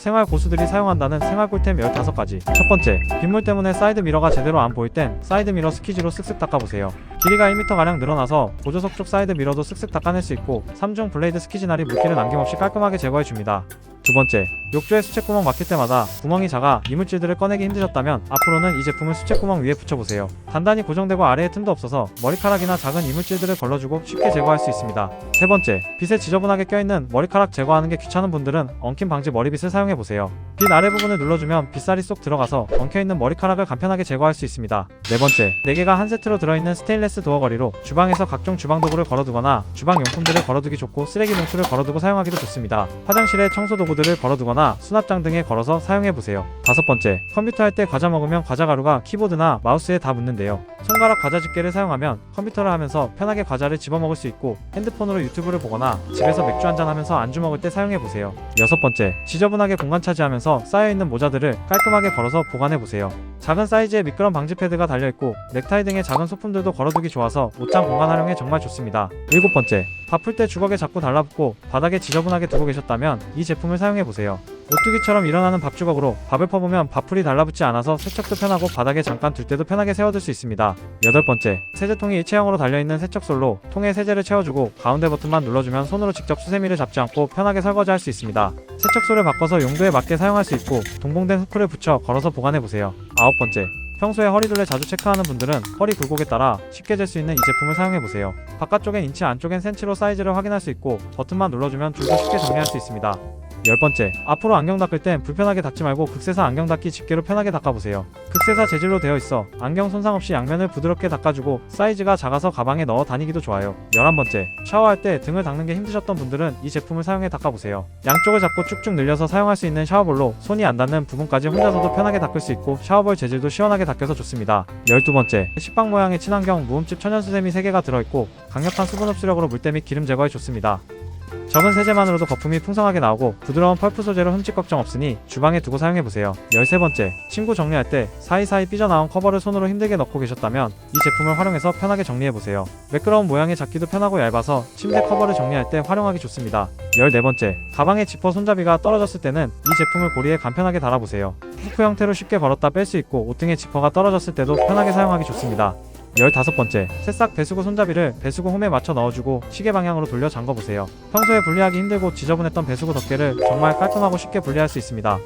생활 고수들이 사용한다는 생활 꿀템 15가지. 첫 번째 빗물 때문에 사이드 미러가 제대로 안 보일 땐 사이드 미러 스키즈로 쓱쓱 닦아보세요. 길이가 1m가량 늘어나서 보조석 쪽 사이드 미러도 쓱쓱 닦아낼 수 있고 3중 블레이드 스키즈날이 물기를 남김없이 깔끔하게 제거해줍니다 두 번째, 욕조에 수채구멍 막힐 때마다 구멍이 작아 이물질들을 꺼내기 힘드셨다면 앞으로는 이 제품을 수채구멍 위에 붙여보세요. 단단히 고정되고 아래에 틈도 없어서 머리카락이나 작은 이물질들을 걸러주고 쉽게 제거할 수 있습니다. 세 번째, 빗에 지저분하게 껴있는 머리카락 제거하는 게 귀찮은 분들은 엉킴 방지 머리빗을 사용해보세요. 빗 아래 부분을 눌러주면 빗살이 쏙 들어가서 엉켜있는 머리카락을 간편하게 제거할 수 있습니다. 네 번째, 4개가 한 세트로 들어있는 스테인레스 도어 거리로 주방에서 각종 주방 도구를 걸어두거나 주방 용품들을 걸어두기 좋고 쓰레기 봉투를 걸어두고 사용하기도 좋습니다. 화장실에 청소 도구 들을 걸어두거나 수납장 등에 걸어서 사용해보세요. 다섯 번째, 컴퓨터 할 때 과자 먹으면 과자 가루가 키보드나 마우스에 다 묻는데요. 손가락 과자 집게를 사용하면 컴퓨터를 하면서 편하게 과자를 집어먹을 수 있고 핸드폰으로 유튜브를 보거나 집에서 맥주 한잔 하면서 안주 먹을 때 사용해보세요. 여섯 번째, 지저분하게 공간 차지하면서 쌓여있는 모자들을 깔끔하게 걸어서 보관해보세요. 작은 사이즈의 미끄럼 방지 패드가 달려있고 넥타이 등의 작은 소품들도 걸어두기 좋아서 옷장 공간 활용에 정말 좋습니다. 일곱 번째, 바쁠 때 주걱에 자꾸 달라붙고 바닥에 지저분하게 두고 계셨다면 이 제품을 사용해보세요. 오뚜기처럼 일어나는 밥 주걱으로 밥을 퍼보면 밥풀이 달라붙지 않아서 세척도 편하고 바닥에 잠깐 둘 때도 편하게 세워둘 수 있습니다. 여덟 번째, 세제통이 일체형으로 달려있는 세척솔로 통에 세제를 채워주고 가운데 버튼만 눌러주면 손으로 직접 수세미를 잡지 않고 편하게 설거지할 수 있습니다. 세척솔을 바꿔서 용도에 맞게 사용할 수 있고 동봉된 후크를 붙여 걸어서 보관해보세요. 아홉 번째, 평소에 허리둘레 자주 체크하는 분들은 허리 굴곡에 따라 쉽게 잴 수 있는 이 제품을 사용해보세요. 바깥쪽엔 인치 안쪽엔 센치로 사이즈를 확인할 수 있고 버튼만 눌러주면 줄도 쉽게 정리할 수 있습니다. 열 번째, 앞으로 안경 닦을 땐 불편하게 닦지 말고 극세사 안경 닦기 집게로 편하게 닦아보세요. 극세사 재질로 되어 있어 안경 손상 없이 양면을 부드럽게 닦아주고 사이즈가 작아서 가방에 넣어 다니기도 좋아요. 열한 번째, 샤워할 때 등을 닦는 게 힘드셨던 분들은 이 제품을 사용해 닦아보세요. 양쪽을 잡고 쭉쭉 늘려서 사용할 수 있는 샤워볼로 손이 안 닿는 부분까지 혼자서도 편하게 닦을 수 있고 샤워볼 재질도 시원하게 닦여서 좋습니다. 열두 번째, 식빵 모양의 친환경 무음집 천연수세미 3개가 들어있고 강력한 수분 흡수력으로 물때 및 기름 제거에 좋습니다. 적은 세제만으로도 거품이 풍성하게 나오고 부드러운 펄프 소재로 흠집 걱정 없으니 주방에 두고 사용해보세요. 13번째, 침구 정리할 때 사이사이 삐져나온 커버를 손으로 힘들게 넣고 계셨다면 이 제품을 활용해서 편하게 정리해보세요. 매끄러운 모양의 잡기도 편하고 얇아서 침대 커버를 정리할 때 활용하기 좋습니다. 14번째, 가방의 지퍼 손잡이가 떨어졌을 때는 이 제품을 고리에 간편하게 달아보세요. 후크 형태로 쉽게 걸었다 뺄 수 있고 옷 등의 지퍼가 떨어졌을 때도 편하게 사용하기 좋습니다. 15번째, 새싹 배수구 손잡이를 배수구 홈에 맞춰 넣어주고 시계 방향으로 돌려 잠궈보세요. 평소에 분리하기 힘들고 지저분했던 배수구 덮개를 정말 깔끔하고 쉽게 분리할 수 있습니다.